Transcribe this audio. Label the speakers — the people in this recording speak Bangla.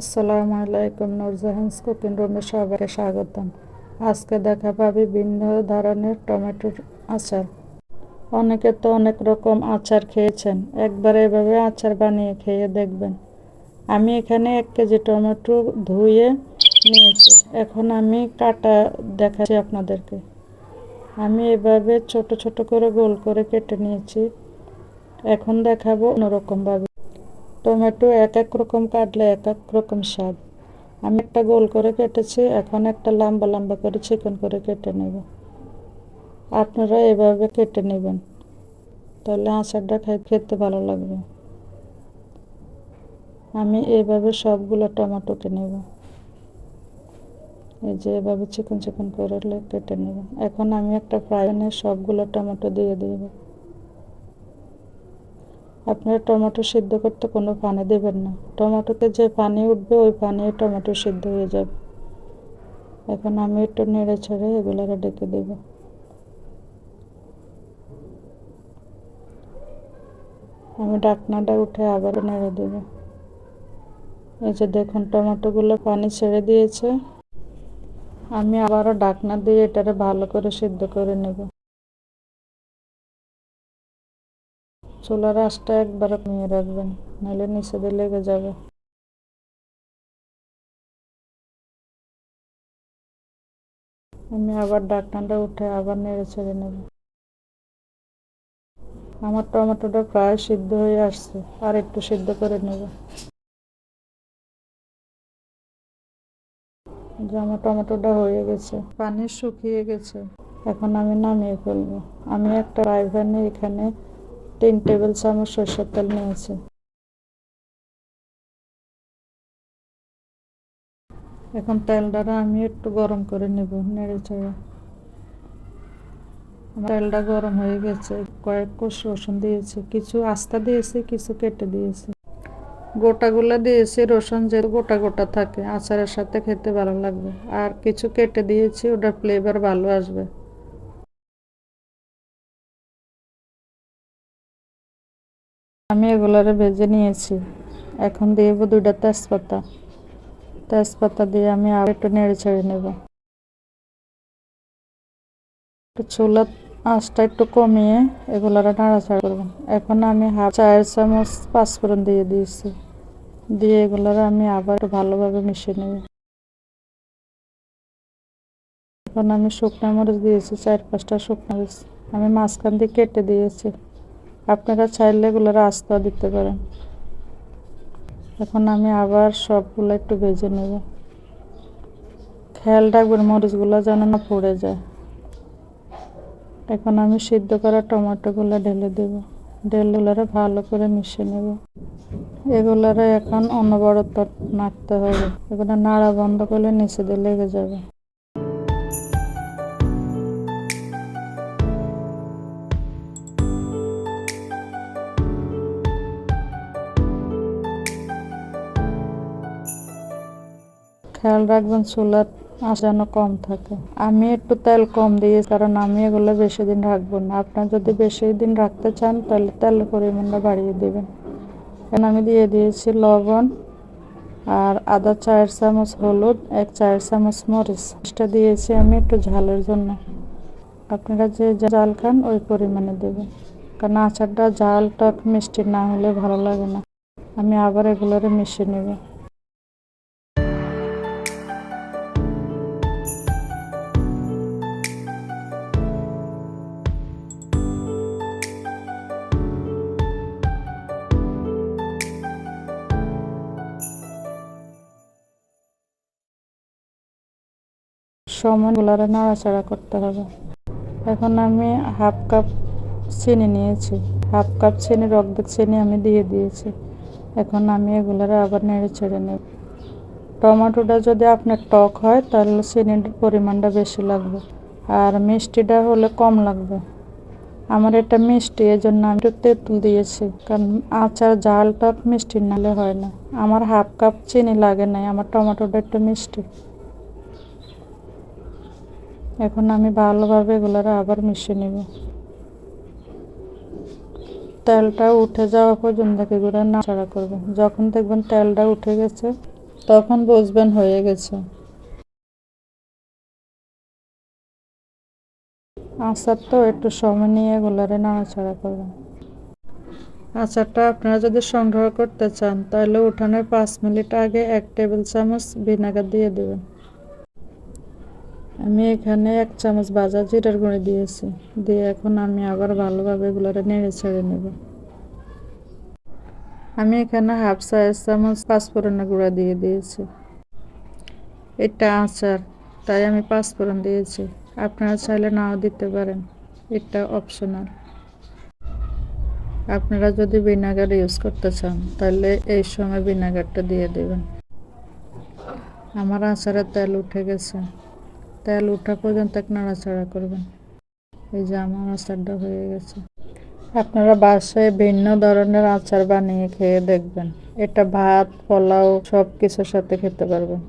Speaker 1: আসসালামু আলাইকুম নুরজাহান্স কুকিং রুমে সবাইকে স্বাগতম। আজকে দেখাবো বিভিন্ন ধরনের টমেটোর আচার। অনেকে তো অনেক রকম আচার খেয়েছেন, একবার এভাবে আচার বানিয়ে খেয়ে দেখবেন। আমি এখানে এক কেজি টমেটো ধুয়ে নিয়েছি। এখন আমি কাটা দেখাচ্ছি আপনাদেরকে। আমি এভাবে ছোট ছোট করে গোল করে কেটে নিয়েছি। এখন দেখাবো অন্যরকমভাবে। টমেটো এক এক রকম কাটলে এক এক রকম স্বাদ। আমি একটা গোল করে কেটেছি, এখন একটা লম্বা লম্বা করে চিকন করে কেটে নেব। আপনারা এভাবে কেটে নেবেন, তাহলে আচারটা খাই খেতে ভালো লাগবে। আমি এভাবে সবগুলো টমেটোকে নেব। এই যে এভাবে চিকন চিকন করে কেটে নেব। এখন আমি একটা ফ্রাই প্যানে সবগুলো টমেটো দিয়ে দেবো। আপনারা টমেটো সিদ্ধ করতে কোনো পানি দেবেন না। টমেটোতে যে পানি উঠবে, ওই পানি টমেটো সিদ্ধ হয়ে যাবে। এখন আমি একটু নেড়ে ছেড়ে এগুলোকে ডেকে দেব। আমি ডাকনাটা উঠে আবার নেড়ে দেব। এই যে দেখুন, টমেটোগুলো পানি ছেড়ে দিয়েছে। আমি আবারও ডাকনা দিয়ে এটারে ভালো করে সিদ্ধ করে নেব। চুলার আঁচটা একবার কমিয়ে রাখবেন, নাহলে নিচে দিয়ে লেগে যাবে। আমি আবার ডাকনাটা উঠে আবার নেড়ে ছেড়ে নেব। আমার টমেটোটা প্রায় সিদ্ধ হয়ে আসছে, আর একটু সিদ্ধ করে নেব। যে আমার টমেটোটা হয়ে গেছে, পানি শুকিয়ে গেছে। এখন আমি নামিয়ে ফেলব। আমি একটা ফ্রাই প্যানে এখানে তিন টেবিল চামচ সরষের তেল নিয়েছি এখন তেলটা আমি একটু গরম করে নেব, নেড়ে চেড়ে। তেলটা গরম হয়ে গেছে, কয়েক কোষ রসুন দিয়েছি, কিছু আস্তা দিয়েছি, কিছু কেটে দিয়েছি। গোটাগুলো দিয়েছি, রসুন যে গোটা গোটা থাকে, আচারের সাথে খেতে ভালো লাগবে। আর কিছু কেটে দিয়েছি ওটা ফ্লেভার ভালো আসবে। আমি এগুলারে ভেজে নিয়েছি। এখন দিয়ে দুইটা তেজপাতা। তেজপাতা দিয়ে আমি আর একটু নেড়ে ছেড়ে নেব। চুলা আঁচটা একটু কমিয়ে এগুলারে নাড়াচাড়া করবেন এখন আমি হাফ চার চামচ পাঁচফোড়ন দিয়ে দিয়েছি। দিয়ে এগুলারে আমি আবার একটু ভালোভাবে মিশিয়ে নেব। এখন আমি শুকনো মরিচ দিয়েছি, চার পাঁচটা শুকনো মরিচ। আমি মাঝখান দিয়ে কেটে দিয়েছি। আপনারা চাইলে এগুলোর আস্তা দিতে পারেন। এখন আমি আবার সবগুলো একটু ভেজে নেব। খেয়াল রাখবেন, মরিচগুলো যেন না পড়ে যায়। এখন আমি সিদ্ধ করা টমেটোগুলো ঢেলে দেব। ঢেলগুলোরে ভালো করে মিশিয়ে নেব। এগুলারে এখন অনবরত নাড়তে হবে। এগুলো নাড়া বন্ধ করলে নিচে দিয়ে লেগে যাবে। খেয়াল রাখবেন, চুলার আঁচ যেন কম থাকে। আমি একটু তেল কম দিয়ে, কারণ আমি এগুলো বেশি দিন রাখব না। আপনার যদি বেশি দিন রাখতে চান, তাহলে তেলের পরিমাণটা বাড়িয়ে দেবেন। এখন আমি দিয়ে দিয়েছি লবণ আর আদা চার চামচ হলুদ, এক চার চামচ মরিচ। এটা দিয়েছি আমি একটু ঝালের জন্য। আপনারা যে জাল খান, ওই পরিমাণে দেবেন। কারণ আচারটা জাল টক মিষ্টি না হলে ভালো লাগে না। আমি আবার এগুলোরে মিশিয়ে নেব। সময়গুলারে নাড়াচাড়া করতে হবে। এখন আমি হাফ কাপ চিনি নিয়েছি। হাফ কাপ চিনি অর্ধেক চিনি আমি দিয়ে দিয়েছি। এখন আমি এগুলারে আবার নেড়ে ছেড়ে নেব। টমেটোটা যদি আপনার টক হয়, তাহলে চিনির পরিমাণটা বেশি লাগবে। আর মিষ্টিটা হলে কম লাগবে। আমার এটা মিষ্টি এই জন্য আমি একটু তেঁতুল দিয়েছি। কারণ আচার জাল টক মিষ্টি নালে হয় না। আমার হাফ কাপ চিনি লাগে নাই, আমার টমেটোটা একটু মিষ্টি। এখন আমি ভালোভাবে এগুলোর আবার মিশিয়ে নেব। তেলটা উঠে যাওয়া পর্যন্ত এগুলো নাড়াচাড়া করবেন যখন দেখবেন তেলটা উঠে গেছে, তখন বুঝবেন হয়ে গেছে। আচার তো একটু সময় নিয়ে এগুলারে নাড়াচাড়া করবেন আচারটা আপনারা যদি সংগ্রহ করতে চান, তাহলে উঠানোর পাঁচ মিনিট আগে এক টেবিল চামচ ভিনেগার দিয়ে দেবেন। আমি এখানে এক চামচ ভাজা জিরার গুঁড়ি দিয়েছি। দিয়ে এখন আমি আবার ভালোভাবে এগুলোরে নেড়ে ছেড়ে নেব। আমি এখানে হাফ চায়ের চামচ পাঁচফোড়নের গুঁড়া দিয়ে দিয়েছি। এটা আচার, তাই আমি পাঁচফোড়ন দিয়েছি। আপনারা চাইলে নাও দিতে পারেন। এটা অপশনাল। আপনারা যদি ভিনেগার ইউজ করতে চান, তাহলে এই সময় ভিনেগারটা দিয়ে দেবেন। আমার আচারের তেল উঠে গেছে। তেল উঠা পর্যন্ত এক নাড়াচাড়া করবেন। এই যে আমার আচারটা হয়ে গেছে। আপনারা বাসায় ভিন্ন ধরনের আচার বানিয়ে খেয়ে দেখবেন। এটা ভাত, পোলাও সব কিছুর সাথে খেতে পারবেন।